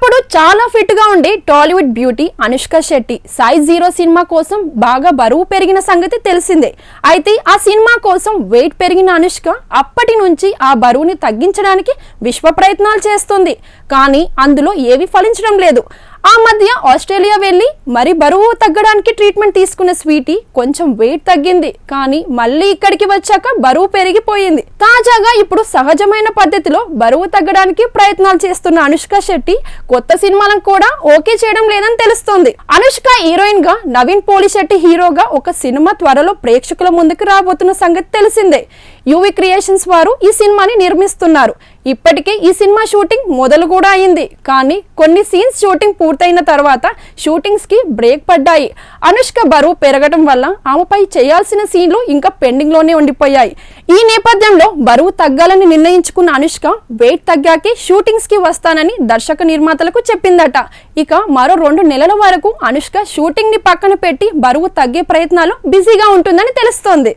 చిన్నప్పుడు చాలా ఫిట్గా ఉండే Tollywood beauty Anushka Shetty size zero cinema కోసం బాగా బరువు పెరిగిన సంగతి తెలిసిందే. అయితే ఆ సినిమా కోసం వెయిట్ పెరిగిన అనుష్క అప్పటి నుంచి ఆ బరువుని తగ్గించడానికి విశ్వ ప్రయత్నాలు చేస్తుంది. కానీ అందులో ఏవి ఫలించడం లేదు. ఆ మధ్య ఆస్ట్రేలియా వెళ్ళి మరి బరువు తగ్గడానికి ట్రీట్మెంట్ తీసుకున్న స్వీటీ కొంచెం వెయిట్ తగ్గింది. కానీ మళ్ళీ ఇక్కడికి వచ్చాక బరువు పెరిగిపోయింది. తాజాగా ఇప్పుడు సహజమైన పద్ధతిలో బరువు తగ్గడానికి ప్రయత్నాలు చేస్తున్న అనుష్క శెట్టి కొత్త సినిమాలను కూడా ఓకే చేయడం లేదని తెలుస్తోంది. అనుష్క హీరోయిన్గా నవీన్ పోలి శెట్టి హీరోగా ఒక సినిమా త్వరలో ప్రేక్షకుల ముందుకు రాబోతున్న సంగతి తెలిసిందే. యువి క్రియేషన్స్ వారు ఈ సినిమాని నిర్మిస్తున్నారు. ఇప్పటికే ఈ సినిమా షూటింగ్ మొదలు కూడా అయింది. కానీ కొన్ని సీన్స్ షూటింగ్ పూర్తయిన తర్వాత షూటింగ్స్కి బ్రేక్ పడ్డాయి. అనుష్క బరువు పెరగటం వల్ల ఆమెపై చేయాల్సిన సీన్లు ఇంకా పెండింగ్లోనే ఉండిపోయాయి. ఈ నేపథ్యంలో బరువు తగ్గాలని నిర్ణయించుకున్న అనుష్క వెయిట్ తగ్గాకే షూటింగ్స్కి వస్తానని దర్శక నిర్మాతలకు చెప్పిందట. ఇక మరో రెండు నెలల వరకు అనుష్క షూటింగ్ని పక్కన పెట్టి బరువు తగ్గే ప్రయత్నాలు బిజీగా ఉంటుందని తెలుస్తోంది.